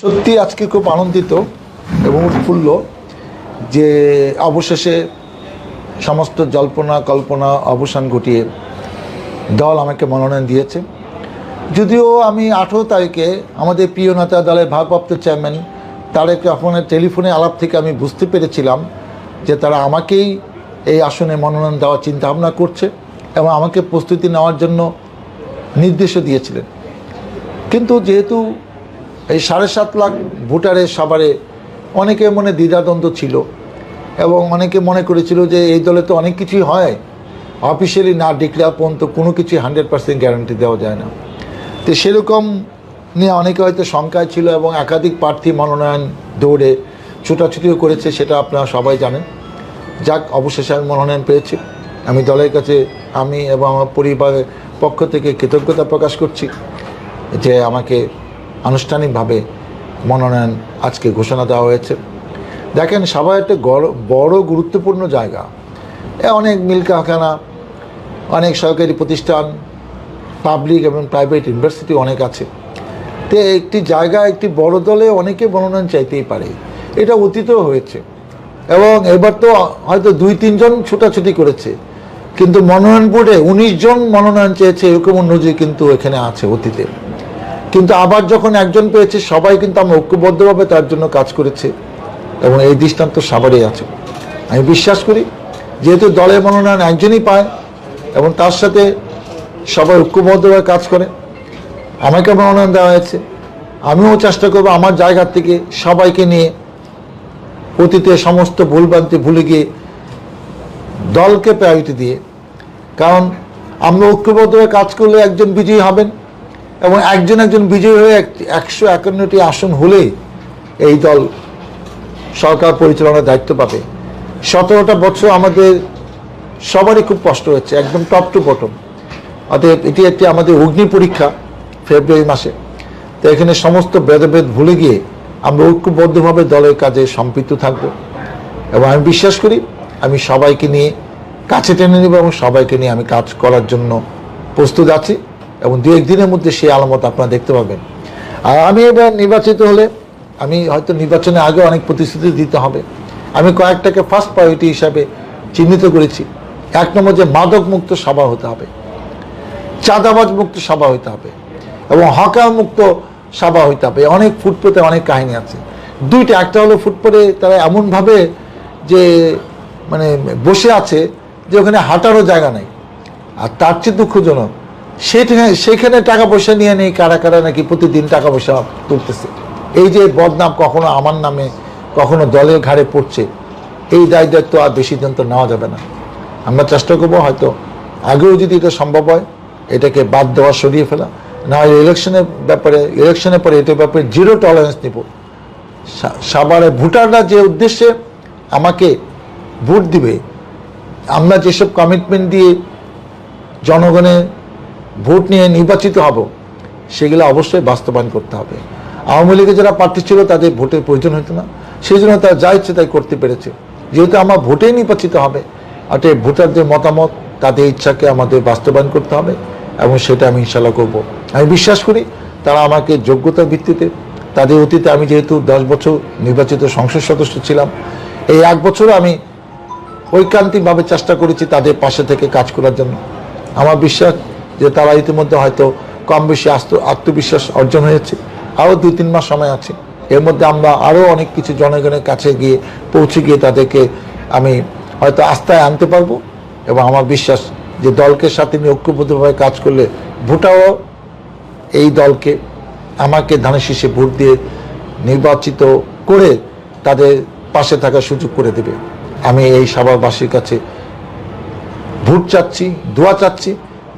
সত্যি আজকে খুব আনন্দিত এবং উৎফুল্ল যে অবশেষে সমস্ত জল্পনা, কল্পনা, অবসান ঘটিয়ে দল আমাকে মনোনয়ন দিয়েছে। যদিও আমি আঠেরো তারিখে আমাদের প্রিয় নেতা দলের ভারপ্রাপ্ত চেয়ারম্যান তারেক রহমানের টেলিফোনে আলাপ থেকে আমি বুঝতে পেরেছিলাম যে তারা আমাকেই এই আসনে মনোনয়ন দেওয়ার চিন্তা ভাবনা করছে এবং আমাকে প্রস্তুতি নেওয়ার জন্য নির্দেশও দিয়েছিলেন। কিন্তু যেহেতু এই সাড়ে সাত লাখ ভোটারের সবারে অনেকে মনে দ্বিধাদ্বন্দ্ব ছিল এবং অনেকে মনে করেছিল যে এই দলে তো অনেক কিছুই হয়। অফিসিয়ালি না ডিক্লেয়ার পর্যন্ত কোনো কিছুই হান্ড্রেড পার্সেন্ট গ্যারান্টি দেওয়া যায় না। তো সেরকম নিয়ে অনেকে হয়তো শঙ্কায় ছিল এবং একাধিক প্রার্থী মনোনয়ন দৌড়ে ছুটাছুটিও করেছে, সেটা আপনারা সবাই জানেন। যাক, অবশেষে আমি মনোনয়ন পেয়েছি। আমি দলের কাছে, আমি এবং আমার পরিবারের পক্ষ থেকে কৃতজ্ঞতা প্রকাশ করছি যে আমাকে আনুষ্ঠানিকভাবে মনোনয়ন আজকে ঘোষণা দেওয়া হয়েছে। দেখেন, সবাই একটা বড় গুরুত্বপূর্ণ জায়গা। এ অনেক মিল কারখানা অনেক সরকারি প্রতিষ্ঠান, পাবলিক এবং প্রাইভেট ইউনিভার্সিটি অনেক আছে। তো একটি জায়গা, একটি বড় দলে অনেকে মনোনয়ন চাইতেই পারে। এটা অতীতেও হয়েছে। এবং এবার তো হয়তো দুই, তিনজন ছুটাছুটি করেছে। কিন্তু মনোনয়ন বোর্ডে উনিশ জন মনোনয়ন চেয়েছে, এরকম নজির কিন্তু এখানে আছে অতীতে। কিন্তু আবার যখন একজন পেয়েছে, সবাই কিন্তু আমরা ঐক্যবদ্ধভাবে তার জন্য কাজ করেছে এবং এই দৃষ্টান্ত সবারই আছে। আমি বিশ্বাস করি, যেহেতু দলের মনোনয়ন একজনই পায় এবং তার সাথে সবাই ঐক্যবদ্ধভাবে কাজ করে, আমাকে মনোনয়ন দেওয়া হয়েছে। আমিও চেষ্টা করব আমার জায়গা থেকে সবাইকে নিয়ে অতীতে সমস্ত ভুলভ্রান্তি ভুলে গিয়ে দলকে প্রায়োরিটি দিয়ে। কারণ আমরা ঐক্যবদ্ধভাবে কাজ করলে একজন বিজয়ী হবেন এবং একজন একজন বিজয়ী হয়ে এক- একশো একান্নটি আসন হলে এই দল সরকার পরিচালনার দায়িত্ব পাবে। সতেরোটা বছর আমাদের সবারই খুব কষ্ট হচ্ছে, একদম টপ টু বটম অতএব এটি একটি আমাদের অগ্নি পরীক্ষা ফেব্রুয়ারি মাসে। তো এখানে সমস্ত ভেদাভেদ ভুলে গিয়ে আমরা ঐক্যবদ্ধভাবে দলের কাজে সম্পৃক্ত থাকব। এবং আমি বিশ্বাস করি, আমি সবাইকে নিয়ে কাছে টেনে নেব এবং সবাইকে নিয়ে আমি কাজ করার জন্য প্রস্তুত আছি। এবং দু একদিনের মধ্যে সেই আলামত আপনারা দেখতে পাবেন। আর আমি এবার নির্বাচিত হলে আমি হয়তো নির্বাচনে আগে অনেক প্রতিশ্রুতি দিতে হবে। আমি কয়েকটাকে ফার্স্ট প্রায়োরিটি হিসাবে চিহ্নিত করেছি। এক নম্বর যে মাদক মুক্ত সভা হতে হবে। চাঁদাবাজ মুক্ত সভা হইতে হবে। এবং হকার মুক্ত সভা হইতে হবে। অনেক ফুটপথে অনেক কাহিনী আছে। দুইটা, একটা হলো ফুটপথে তারা এমনভাবে যে মানে বসে আছে যে ওখানে হাঁটারও জায়গা নেই। আর তার চেয়ে দুঃখজনক সেখানে সেখানে টাকা পয়সা নিয়ে নেই, কারা কারা নাকি প্রতিদিন টাকা পয়সা তুলতেছে। এই যে বদনাম কখনো আমার নামে, কখনো দলের ঘাড়ে পড়ছে, এই দায় দায়িত্ব আর বেশি দিন তো নেওয়া যাবে না। আমরা চেষ্টা করব হয়তো আগেও যদি এটা সম্ভব হয়, এটাকে বাদ দেওয়া, সরিয়ে ফেলা। না হয় ইলেকশনের ব্যাপারে, ইলেকশনের পরে এটার ব্যাপারে জিরো টলারেন্স নিব। সা- সাভারে ভোটাররা যে উদ্দেশ্যে আমাকে ভোট দিবে, আমরা যেসব কমিটমেন্ট দিয়ে জনগণের ভোট নিয়ে নির্বাচিত হব, সেগুলো অবশ্যই বাস্তবায়ন করতে হবে। আওয়ামী লীগে যারা প্রার্থী ছিল, তাদের ভোটের প্রয়োজন হতো না। সেই জন্য তারা যা ইচ্ছে তাই করতে পেরেছে। যেহেতু আমার ভোটেই নির্বাচিত হবে, অতএব ভোটারদের মতামত, তাদের ইচ্ছাকে আমাদের বাস্তবায়ন করতে হবে এবং সেটা আমি ইনশাল্লাহ করব। আমি বিশ্বাস করি, তারা আমাকে যোগ্যতার ভিত্তিতে, তাদের অতীতে আমি যেহেতু দশ বছর নির্বাচিত সংসদ সদস্য ছিলাম, এই এক বছর আমি ঐকান্তিকভাবে চেষ্টা করেছি তাদের পাশে থেকে কাজ করার জন্য। আমার বিশ্বাস যে তারা ইতিমধ্যে হয়তো কম বেশি আত্মবিশ্বাস অর্জন হয়েছে। আরও দুই, তিন মাস সময় আছে। এর মধ্যে আমরা আরও অনেক কিছু জনগণের কাছে গিয়ে পৌঁছে গিয়ে তাদেরকে আমি হয়তো আস্থায় আনতে পারব এবং আমার বিশ্বাস যে দলকে সাথে নিয়ে ঐক্যবদ্ধভাবে কাজ করলে ভোটারও এই দলকে আমাকে ধানের শীষে ভোট দিয়ে নির্বাচিত করে তাদের পাশে থাকার সুযোগ করে দেবে। আমি এই সভাবাসীর কাছে ভোট চাচ্ছি, দোয়া চাচ্ছি।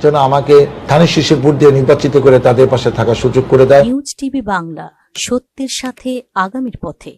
যেন আমাকে ধানের শীষে ভোট দিয়ে নির্বাচিত করে তাদের পাশে থাকার সুযোগ করে দেয়। নিউজ টিভি বাংলা, সত্যের সাথে আগামীর পথে।